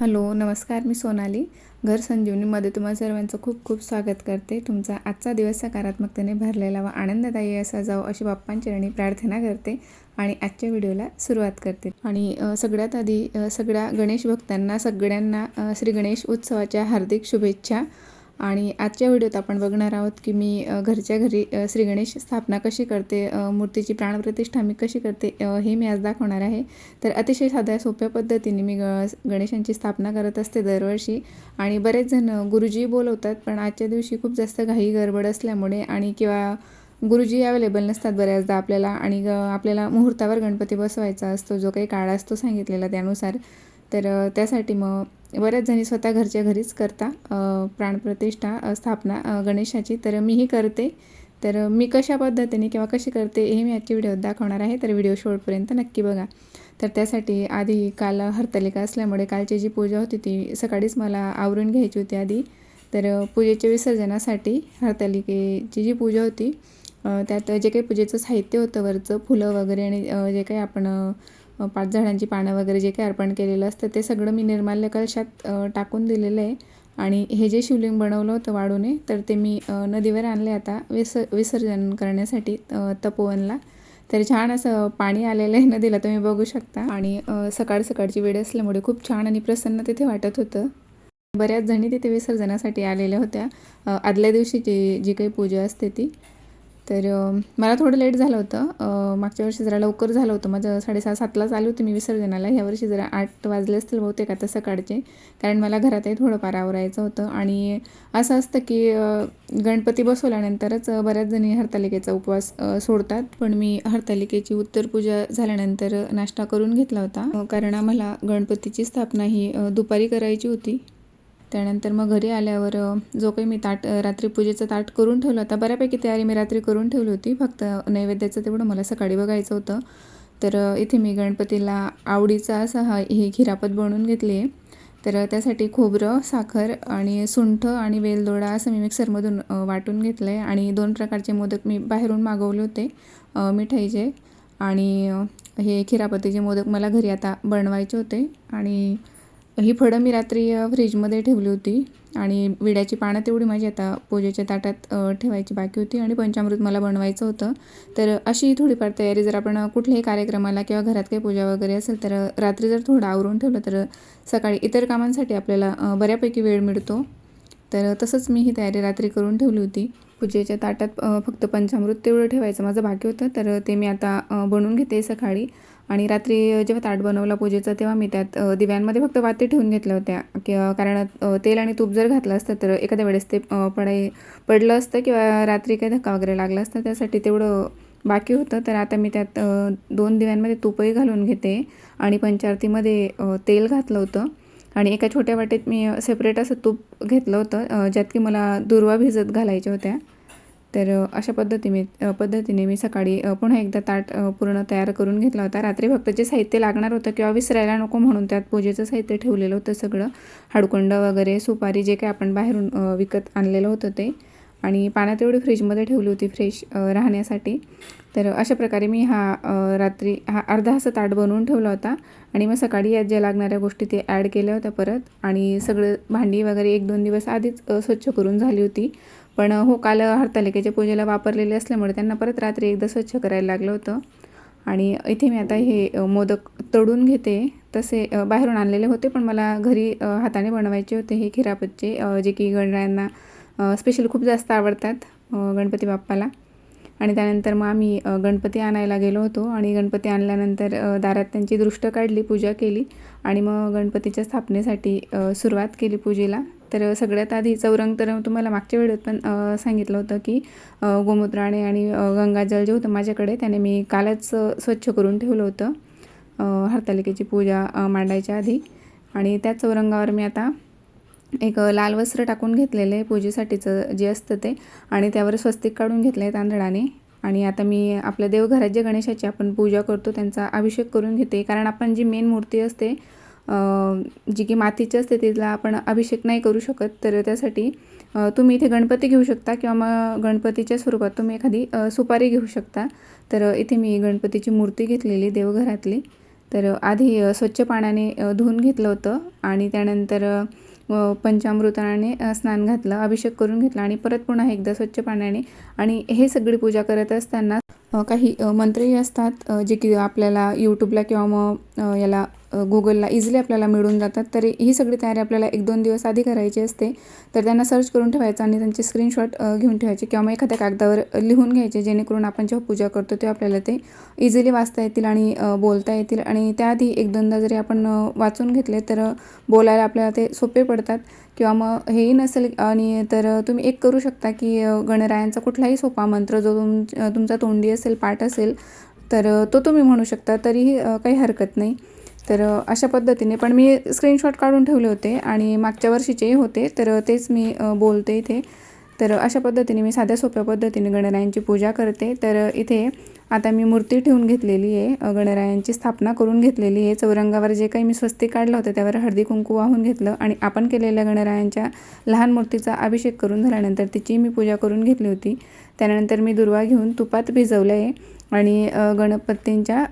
Hello नमस्कार मी सोनाली घर संजीवनीमध्ये तुम्हा सर्वांचं खूप खूप स्वागत करते. तुमचा आजचा दिवस सकारात्मकतेने भरलेला व आनंददायी असा जाऊ अशी बाप्पांचरणी प्रार्थना करते आणि आजच्या व्हिडिओला सुरुवात करते. आणि सगळ्यात आधी सगळ्या गणेश भक्तांना सगळ्यांना श्री गणेश उत्सवाच्या हार्दिक शुभेच्छा. आणि आजच्या व्हिडिओत आपण बघणार आहोत की मी घरच्या घरी श्री गणेश स्थापना कशी करते मूर्तीची प्राणप्रतिष्ठा मी कशी करते हे मी आज दाखवणार आहे. तर अतिशय साध्या सोप्या पद्धतीने मी ग गणेशांची स्थापना करत असते दरवर्षी. आणि बरेच जण गुरुजी बोलवतात पण आजच्या दिवशी खूप जास्त घाई गडबड असल्यामुळे आणि किंवा गुरुजी अवेलेबल नसतात बऱ्याचदा आपल्याला आणि ग आपल्याला मुहूर्तावर गणपती बसवायचा असतो जो काही काळ असतो सांगितलेला त्यानुसार. तर त्यासाठी मग बऱ्याच जणी स्वतः घरच्या घरीच करता प्राणप्रतिष्ठा स्थापना गणेशाची. तर मीही करते. तर मी कशा पद्धतीने किंवा कशी करते हे मी आजच्या व्हिडिओत दाखवणार आहे. तर व्हिडिओ शेवटपर्यंत नक्की बघा. तर त्यासाठी आधी काल हरतालिका असल्यामुळे कालची जी पूजा होती ती सकाळीच मला आवरून घ्यायची होती आधी. तर पूजेच्या विसर्जनासाठी हरतालिकेची जी पूजा होती त्यात जे काही पूजेचं साहित्य होतं वरचं फुलं वगैरे आणि जे काही आपण पाच झाडांची पानं वगैरे जे काही अर्पण केलेलं असतं ते सगळं मी निर्माल्य कलशात टाकून दिलेलं आहे. आणि हे जे शिवलिंग बनवलं होतं वाढूने तर ते मी नदीवर आणले आता विस विसर्जन करण्यासाठी तपोवनला. तर छान असं पाणी आलेलं आहे नदीला तुम्ही बघू शकता. आणि सकाळ सकाळची वेळ असल्यामुळे खूप छान आणि प्रसन्न तिथे वाटत होतं. बऱ्याच जणी तिथे विसर्जनासाठी आलेल्या होत्या. आदल्या आदल्या दिवशीची जी काही पूजा असते ती. तर मला थोडं लेट झालं होतं. मागच्या वर्षी जरा लवकर झालं होतं. माझं साडेसहा सातलाच चालू होती मी विसर्जनाला. ह्या वर्षी जरा आठ वाजले असतील बहुतेक आता सकाळचे. कारण मला घरातही थोडंफार आवरायचं होतं. आणि असं असतं की गणपती बसवल्यानंतरच बऱ्याच जणी हरतालिकेचा उपवास सोडतात. पण मी हरतालिकेची उत्तर पूजा झाल्यानंतर नाश्ता करून घेतला होता. कारण आम्हाला गणपतीची स्थापना ही दुपारी करायची होती. त्यानंतर मग घरी आल्यावर जो काही मी ताट रात्री पूजेचं ताट करून ठेवलं होता बऱ्यापैकी तयारी मी रात्री करून ठेवली होती फक्त नैवेद्याचं तेवढं. मला सकाळी बघायचं होतं. तर इथे मी गणपतीला आवडीचा असा हा ही खिरापत बनवून घेतली आहे. तर त्यासाठी खोबरं साखर आणि सुंठ आणि वेलदोडा असं मी मिक्सरमधून वाटून घेतलं आहे आणि दोन प्रकारचे मोदक मी बाहेरून मागवले होते मिठाईचे. आणि हे खिरापतीचे मोदक मला घरी आता बनवायचे होते. आणि ही फळं मी रात्री फ्रीजमध्ये ठेवली होती आणि विड्याची पानं तेवढी माझी आता पूजेच्या ताटात ठेवायची बाकी होती आणि पंचामृत मला बनवायचं होतं. तर अशी थोडीफार तयारी जर आपण कुठल्याही कार्यक्रमाला किंवा घरात काही पूजा वगैरे असेल तर रात्री जर थोडं आवरून ठेवलं तर सकाळी इतर कामांसाठी आपल्याला बऱ्यापैकी वेळ मिळतो. तर तसंच मी ही तयारी रात्री करून ठेवली होती. पूजेच्या ताटात फक्त पंचामृत तेवढं ठेवायचं माझं बाकी होतं. तर ते मी आता बनवून घेते सकाळी. आणि रात्री जेव्हा ताट बनवला पूजेचं तेव्हा मी त्यात दिव्यांमध्ये फक्त वाती ठेवून घेतल्या होत्या. कि कारण तेल आणि तूप जर घातलं असतं तर एखाद्या वेळेस ते पडाय पडलं असतं किंवा रात्री काही धक्का वगैरे लागला असता त्यासाठी तेवढं बाकी होतं. तर आता मी त्यात दोन दिव्यांमध्ये तूपही घालून घेते आणि पंचारतीमध्ये तेल घातलं होतं. आणि एका छोट्या वाटेत मी सेपरेट असं तूप घेतलं होतं ज्यात की मला दुर्वा भिजत घालायच्या होत्या. तर अशा पद्धतीने पद्धतीने मी सकाळी पुन्हा एकदा ताट पूर्ण तयार करून घेतला होता. रात्री फक्त जे साहित्य लागणार होतं किंवा विसरायला नको म्हणून त्यात पूजेचं साहित्य ठेवलेलं होतं सगळं. हाडकुंड वगैरे सुपारी जे काही आपण बाहेरून विकत आणलेलं होतं ते. आणि पाण्यात एवढी फ्रीजमध्ये ठेवली होती फ्रेश राहण्यासाठी. तर अशा प्रकारे मी हा रात्री हा अर्धा असं ताट बनवून ठेवला होता. आणि मग सकाळी यात ज्या लागणाऱ्या गोष्टी ते ॲड केल्या होत्या परत. आणि सगळं भांडी वगैरे एक दोन दिवस आधीच स्वच्छ करून झाली होती. पण हो काल हरतालिकेच्या पूजेला वापरलेले असल्यामुळे त्यांना परत रात्री एकदा स्वच्छ करायला लागलं होतं. आणि इथे मी आता हे मोदक तळून घेते. तसे बाहेरून आणलेले होते पण मला घरी हाताने बनवायचे होते हे खिरापतचे जे की गणरायांना स्पेशल खूप जास्त आवडतात गणपती बाप्पाला. आणि त्यानंतर मग आम्ही गणपती आणायला गेलो होतो आणि गणपती आणल्यानंतर दारात त्यांची दृष्ट काढली पूजा केली आणि मग गणपतीच्या स्थापनेसाठी सुरुवात केली पूजेला. तर सगळ्यात आधी चौरंग तर तुम्हाला मागच्या वेळेत पण सांगितलं होतं की गोमूत्राने आणि गंगाजल जे होतं माझ्याकडे त्याने मी कालच स्वच्छ करून ठेवलं होतं हरतालिकेची पूजा मांडायच्या आधी. आणि त्या चौरंगावर मी आता एक लाल वस्त्र टाकून घेतलेलं आहे पूजेसाठीचं जे असतं ते आणि त्यावर स्वस्तिक काढून घेतलं आहे तांदळाने. आणि आता मी आपल्या देवघरात जे गणेशाची आपण पूजा करतो त्यांचा अभिषेक करून घेते. कारण आपण जी मेन मूर्ती असते जी की मातीची असते तिला आपण अभिषेक नाही करू शकत. तर त्यासाठी तुम्ही इथे गणपती घेऊ शकता किंवा मग गणपतीच्या स्वरूपात तुम्ही एखादी सुपारी घेऊ शकता. तर इथे मी गणपतीची मूर्ती घेतलेली देवघरातली. तर आधी स्वच्छ पाण्याने धुवून घेतलं होतं आणि त्यानंतर पंचामृताने स्नान घातलं अभिषेक करून घेतला आणि परत पुन्हा एकदा स्वच्छ पाण्याने आणि हे सगळी पूजा करत असताना काही मंत्रही असतात जे की आपल्याला यूट्यूबला किंवा मग याला गुगलला इझिली आपल्याला मिळून जातात. तर ही सगळी तयारी आपल्याला एक दोन दिवस आधी करायची असते. तर त्यांना सर्च करून ठेवायचं आणि त्यांचे स्क्रीनशॉट घेऊन ठेवायचे किंवा मग एखाद्या कागदावर लिहून घ्यायचे जेणेकरून आपण जेव्हा पूजा करतो तेव्हा आपल्याला ते इझिली वाचता येतील आणि बोलता येतील. आणि त्याआधी एक दोनदा जरी आपण वाचून घेतले तर बोलायला आपल्याला ते सोपे पडतात. किंवा मग हेही नसेल आणि तर तुम्ही एक करू शकता की गणरायांचा कुठलाही सोपा मंत्र जो तुम तुमचा तोंडी असेल पाठ असेल तर तो तुम्ही म्हणू शकता. तरीही काही हरकत नाही. तर अशा पद्धतीने. पण मी स्क्रीनशॉट काढून ठेवले होते आणि मागच्या वर्षीचेही होते. तर तेच मी बोलते इथे. तर अशा पद्धतीने मी साध्या सोप्या पद्धतीने गणरायांची पूजा करते. तर इथे आता मी मूर्ती ठेवून घेतलेली आहे गणरायांची स्थापना करून घेतलेली आहे. चौरंगावर जे काही मी स्वस्ती काढलं होतं त्यावर हळदी कुंकू वाहून घेतलं आणि आपण केलेल्या गणरायांच्या लहान मूर्तीचा अभिषेक करून झाल्यानंतर तिची मी पूजा करून घेतली होती. त्यानंतर मी दुर्वा घेऊन तुपात भिजवलं आहे आणि गणपतींच्या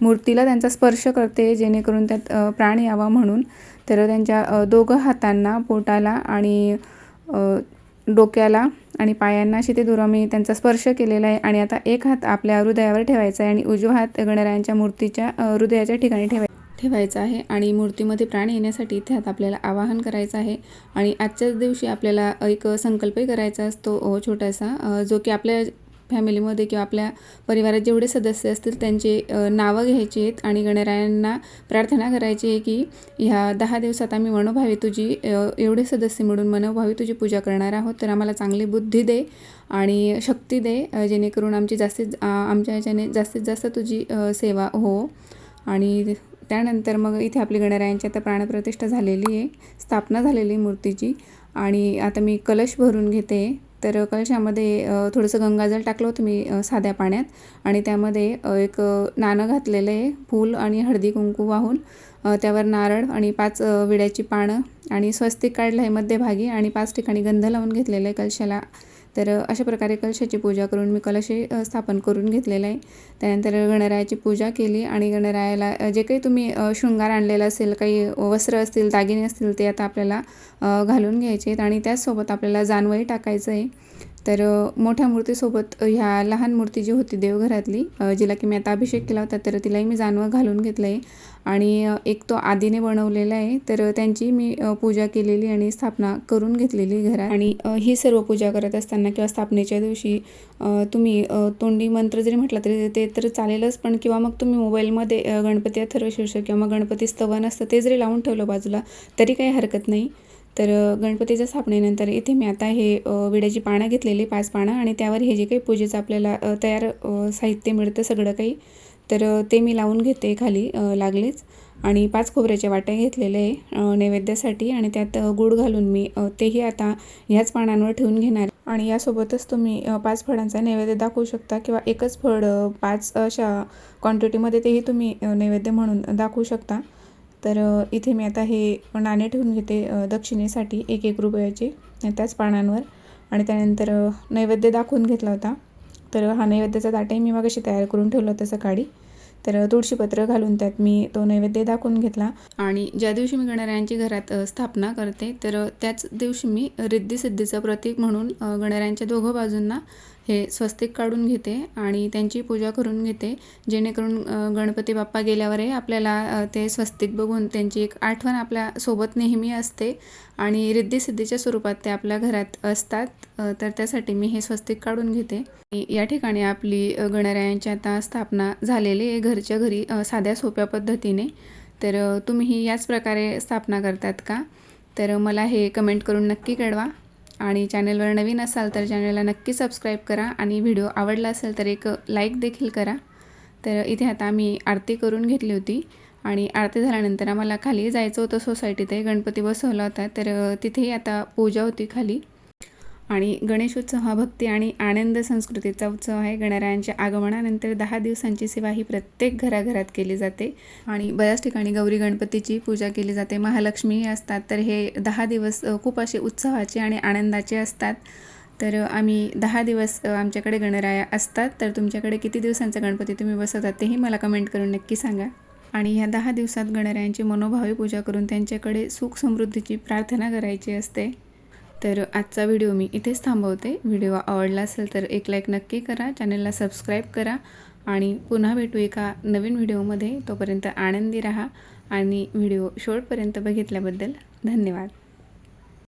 मूर्तीला त्यांचा स्पर्श करते जेणेकरून त्यात प्राण यावा म्हणून. तर त्यांच्या दोघं हातांना पोटाला आणि डोक्याला आणि पायांना अशी ते मी त्यांचा स्पर्श केलेला आहे. आणि आता एक हात आपल्या हृदयावर ठेवायचा आहे आणि उजवा हात गणरायांच्या मूर्तीच्या हृदयाच्या ठिकाणी ठेवाय ठेवायचा आहे. आणि मूर्तीमध्ये प्राण येण्यासाठी इथे आता आपल्याला आवाहन करायचं आहे. आणि आजच्याच दिवशी आपल्याला एक संकल्पही करायचा असतो छोटासा जो की आपल्या फॅमिलीमध्ये किंवा आपल्या परिवारात जेवढे सदस्य असतील त्यांचे नावं घ्यायची आहेत आणि गणरायांना प्रार्थना करायची आहे की ह्या दहा दिवसात आम्ही मनोभावी तुझी एवढे सदस्य मिळून मनोभावी तुझी पूजा करणार आहोत. तर आम्हाला चांगली बुद्धी दे आणि शक्ती दे जेणेकरून आमची जास्तीत आमच्या ह्याच्याने जास्तीत जास्त तुझी सेवा हो. आणि त्यानंतर मग इथे आपली गणरायांची आता प्राणप्रतिष्ठा झालेली आहे स्थापना झालेली आहे मूर्तीची. आणि आता मी कलश भरून घेते. तर कलशामध्ये थोडंसं गंगाजल टाकलं होतं मी साध्या पाण्यात आणि त्यामध्ये एक नाणं घातलेलं आहे फूल आणि हळदी कुंकू वाहून त्यावर नारळ आणि पाच विड्याची पानं आणि स्वस्तिक काढलं आहे मध्यभागी आणि पाच ठिकाणी गंध लावून घेतलेलं आहे कलशाला. तर अशा प्रकारे कलशाची पूजा करून मी कलशही स्थापन करून घेतलेलं आहे. त्यानंतर गणरायाची पूजा केली आणि गणरायाला जे काही तुम्ही शृंगार आणलेला असेल काही वस्त्र असतील दागिने असतील ते आता आपल्याला घालून घ्यायचे आहेत आणि त्याचसोबत आपल्याला जानवही टाकायचं आहे. तर मोठ्या मूर्तीसोबत ह्या लहान मूर्ती जी होती देवघरातली जिला की मी आता अभिषेक केला होता तर तिलाही मी जानवं घालून घेतलं आहे आणि एक तो आदीने बनवलेला आहे. तर त्यांची मी पूजा केलेली आणि स्थापना करून घेतलेली घरात. आणि ही सर्व पूजा करत असताना किंवा स्थापनेच्या दिवशी तुम्ही तोंडी मंत्र जरी म्हटलं तरी ते तर चालेलच. पण किंवा मग तुम्ही मोबाईलमध्ये गणपती अथर्व शीर्षक किंवा मग गणपती स्तवन असतं ते जरी लावून ठेवलं बाजूला तरी काही हरकत नाही. तर गणपतीच्या स्थापनेनंतर इथे मी आता हे विड्याची पानं घेतलेली पाच पानं. आणि त्यावर हे जे काही पूजेचं आपल्याला तयार साहित्य मिळतं सगळं काही तर ते मी लावून घेते खाली लागलेच. आणि पाच खोबऱ्याच्या वाट्या घेतलेले आहे नैवेद्यासाठी. आणि त्यात गूळ घालून मी तेही आता ह्याच पानांवर ठेवून घेणार आणि यासोबतच तुम्ही पाच फळांचा नैवेद्य दाखवू शकता किंवा एकच फळ पाच अशा क्वांटिटीमध्ये तेही तुम्ही नैवेद्य म्हणून दाखवू शकता. तर इथे मी आता हे नाणे ठेवून घेते दक्षिणेसाठी एक एक रुपयाचे त्याच पानांवर. आणि त्यानंतर नैवेद्य दाखवून घेतला होता. तर हा नैवेद्याचा ताटही मी मगाशी तयार करून ठेवलं होतं सकाळी. तर तुळशीपत्र घालून त्यात मी तो नैवेद्य दाखवून घेतला. आणि ज्या दिवशी मी गणरायांची घरात स्थापना करते तर त्याच दिवशी मी रिद्धी सिद्धीचं प्रतीक म्हणून गणरायांच्या दोघं बाजूंना हे स्वस्तिक काढून घेते आणि त्यांची पूजा करून घेते. जेणेकरून गणपती बाप्पा गेल्यावरही आपल्याला ते स्वस्तिक बघून त्यांची एक आठवण आपल्यासोबत नेहमी असते आणि रिद्धिसिद्धीच्या स्वरूपात ते आपल्या घरात असतात. तर त्यासाठी मी हे स्वस्तिक काढून घेते. या ठिकाणी आपली गणरायांची आता स्थापना झालेली आहे घरच्या घरी साध्या सोप्या पद्धतीने. तर तुम्हीही याच प्रकारे स्थापना करतात का? तर मला हे कमेंट करून नक्की कळवा. आणि चॅनलवर नवीन असाल तर चॅनलला नक्की सबस्क्राईब करा आणि व्हिडिओ आवडला असेल तर एक लाईक देखील करा. तर इथे आता आम्ही आरती करून घेतली होती आणि आरती झाल्यानंतर आम्हाला खाली जायचं होतं सोसायटीत गणपती बसवला होता. तर तिथेही आता पूजा होती खाली. आणि गणेशोत्सव हा भक्ती आणि आनंद संस्कृतीचा उत्सव आहे. गणरायांच्या आगमनानंतर दहा दिवसांची सेवा ही प्रत्येक घराघरात केली जाते आणि बऱ्याच ठिकाणी गौरी गणपतीची पूजा केली जाते. महालक्ष्मीही असतात तर हे दहा दिवस खूप असे उत्सवाचे आणि आनंदाचे असतात. तर आम्ही दहा दिवस आमच्याकडे गणराया असतात. तर तुमच्याकडे किती दिवसांचा गणपती तुम्ही बसवतात तेही मला कमेंट करून नक्की सांगा. आणि ह्या दहा दिवसात गणरायांची मनोभावे पूजा करून त्यांच्याकडे सुख समृद्धीची प्रार्थना करायची असते. तर आजचा व्हिडिओ मी इथेच थांबवते. व्हिडिओ आवडला असेल तर एक लाईक नक्की करा. चॅनलला सबस्क्राईब करा. आणि पुन्हा भेटू एका नवीन व्हिडिओमध्ये तोपर्यंत आनंदी राहा. आणि व्हिडिओ शेवटपर्यंत बघितल्याबद्दल धन्यवाद.